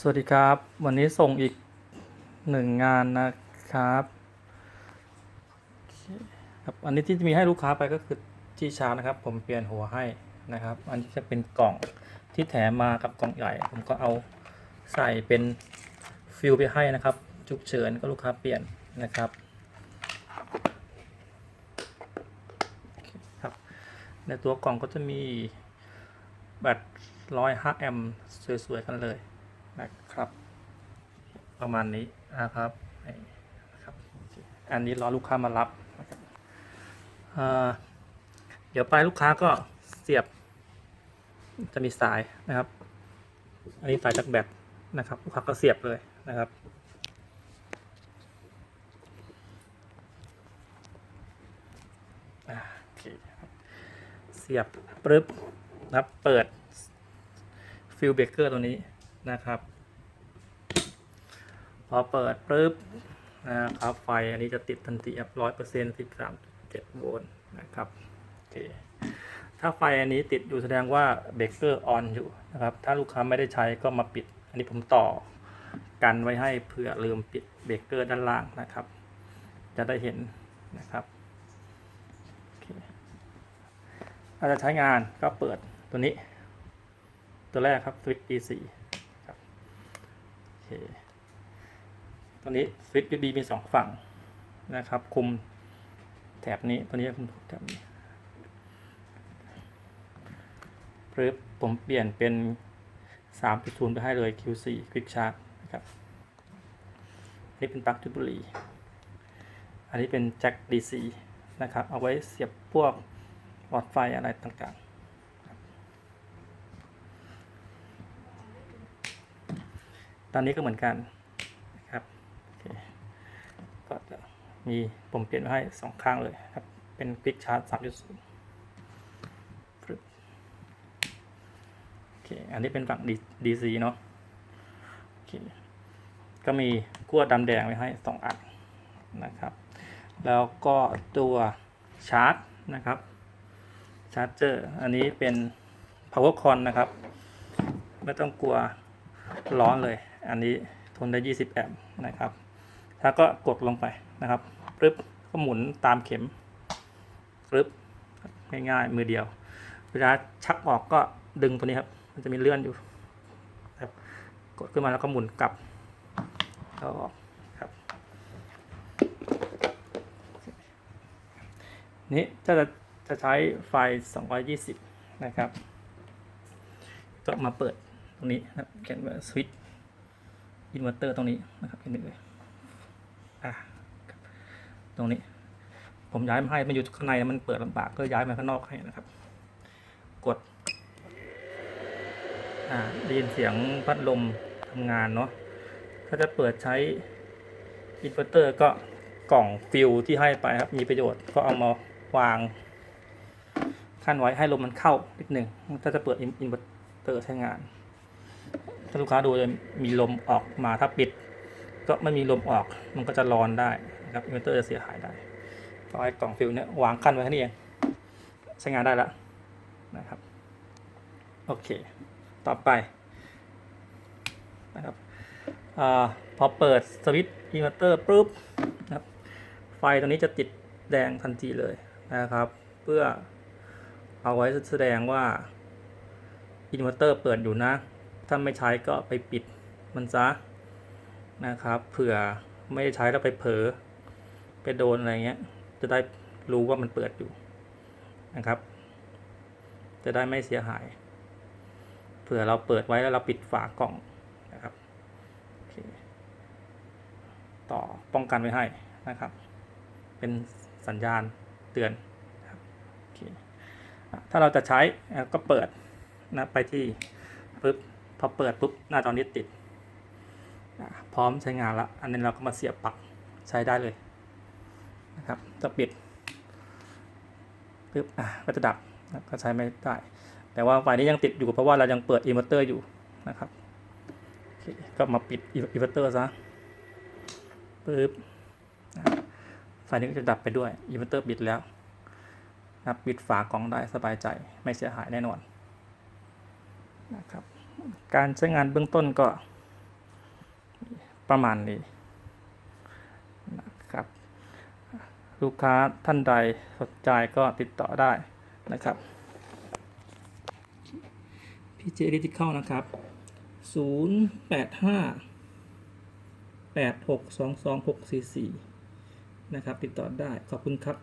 สวัสดีครับ วันนี้ส่งอีกหนึ่งงานนะครับครับ อันนี้ที่มีให้ลูกค้าไปก็คือที่ชาร์จนะครับ ผมเปลี่ยนหัวให้นะครับ อันนี้จะเป็นกล่องที่แถมมากับกล่องใหญ่ ผมก็เอาใส่เป็นฟิลไปให้นะครับฉุกเฉินก็ลูกค้าเปลี่ยนนะครับคครับ ในตัวกล่องก็จะมีแบตร้อยห้าแอมป์สวยๆกันเลย นะครับ ประมาณนี้นะครับครับอันนี้รอลูกค้ามารับเดี๋ยวไปลูกค้าก็เสียบ จะมีสายนะครับ อันนี้สายจากแบตนะครับ ลูกค้าก็เสียบเลยนะครับเคครับเสียบปึ๊บนะครับ เปิดฟิลเบเกอร์ตัวนี้ นะครับ พอเปิดปึ๊บนะครับไฟอันนี้จะติดทันทีร้อยเปอร์เซ็นต์สิบสามเจ็ดโวลต์นะครับโอเคถ้าไฟอันนี้ติดอยู่แสดงว่าเบรกเกอร์ออนอยู่นะครับ ถ้าลูกค้าไม่ได้ใช้ก็มาปิด อันนี้ผมต่อกันไว้ให้เผื่อลืมปิดเบรกเกอร์ด้านล่างนะครับ จะได้เห็นนะครับโอเคถ้าจะใช้งานก็เปิดตัวนี้ ตัวแรกครับสวิตช์ DC ครับโอ เคตัวนี้สวิตช์ USB มีสองฝั่งนะครับ คุมแถบนี้ตัวนี้คุมแถบนี้ปึ๊บผมเปลี่ยนเป็น 3.0 ไปให้เลย Q4 Quick Charge นะครับอันนี้เป็นปลั๊กจุดบุหรี่ อันนี้เป็นแจ็ค DC นะครับ เอาไว้เสียบพวกหลอดไฟอะไรต่างๆ ตอนนี้ก็เหมือนกันนะครับก็จะมีผมเปลี่ยนให้สองข้างเลยครับ เป็น Quick Charge 3.0ปึ๊บโอเค อันนี้เป็นฝั่ง DC เนาะโอเคก็มีกั้วดำแดงไว้ให้สองอันนะครับ แล้วก็ตัวชาร์จนะครับชาร์จเจอร์อันนี้เป็น power con นะครับ ไม่ต้องกลัวร้อนเลย อันนี้ทนได้ 20 แอมป์นะครับถ้าก็กดลงไปนะครับปึ๊บก็หมุนตามเข็มปึ๊บง่ายๆมือเดียว เวลาชักออกก็ดึงตัวนี้ครับ มันจะมีเลื่อนอยู่ครับกดขึ้นมาแล้วก็หมุนกลับแล้วออกครับนี้จะจะใช้ไฟ 220 นะครับ ก็มาเปิดตรงนี้นะครับเขียนว่าสวิตช์ อินเวอร์เตอร์ตรงนี้นะครับเห็นไหมเลยอะตรงนี้ ผมย้ายมาให้มันอยู่ข้างในมันเปิดลำบากก็ย้ายมาข้างนอกให้นะครับ กดอ่าได้ยินเสียงพัดลมทำงานเนาะถ้าจะเปิดใช้อินเวอร์เตอร์ก็กล่องฟิลที่ให้ไปครับ มีประโยชน์ก็เอามาวางขั้นไว้ให้ลมมันเข้านิดหนึ่งถ้าจะเปิดอินเวอร์เตอร์ใช้งาน ถ้าลูกค้าดูจะมีลมออกมาถ้าปิด ก็ไม่มีลมออกมันก็จะร้อนได้นะครับอินเวอร์เตอร์จะเสียหายได้ก็ให้กล่องฟิลเนี่ยวางขั้นไว้แค่นี้เองใช้งานได้แล้วนะครับโอเค ต่อไปนะครับอพอเปิดสวิตช์อินเวอร์เตอร์ปุ๊บนะครับไฟตัวนี้จะติดแดงทันทีเลยนะครับ เพื่อเอาไว้แสดงว่าอินเวอร์เตอร์เปิดอยู่นะ ถ้าไม่ใช้ก็ไปปิดมันซะนะครับเผื่อไม่ได้ใช้แล้วไปเผลอไปโดนอะไรเงี้ย จะได้รู้ว่ามันเปิดอยู่นะครับ จะได้ไม่เสียหาย เผื่อเราเปิดไว้แล้วเราปิดฝากล่องนะครับต่อป้องกันไว้ให้นะครับ เป็นสัญญาณเตือนถ้าเราจะใช้ก็เปิดนะไปที่ปุ๊บ พอเปิดปุ๊บหน้าจอนี้ติดอะพร้อมใช้งานละอันนี้เราก็มาเสียบปลั๊กใช้ได้เลยนะครับจะปิดปุ๊บอะก็จะดับนะก็ใช้ไม่ได้ แต่ว่าไฟนี้ยังติดอยู่เพราะว่าเรายังเปิดอินเวอร์เตอร์อยู่นะครับโอเคก็มาปิดอินเวอร์เตอร์ซะปึ๊บอะไฟนี้ก็จะดับไปด้วยอินเวอร์เตอร์ปิดแล้วนะครับปิดฝากล่องได้สบายใจไม่เสียหายแน่นอนนะครับ การใช้งานเบื้องต้นก็ประมาณนี้นะครับ ลูกค้าท่านใดสนใจก็ติดต่อได้นะครับพี่เจดิจิเข้านะครับ 0 8 5 8 6 2 2 6 4 4 นะครับ ติดต่อได้ขอบคุณครับ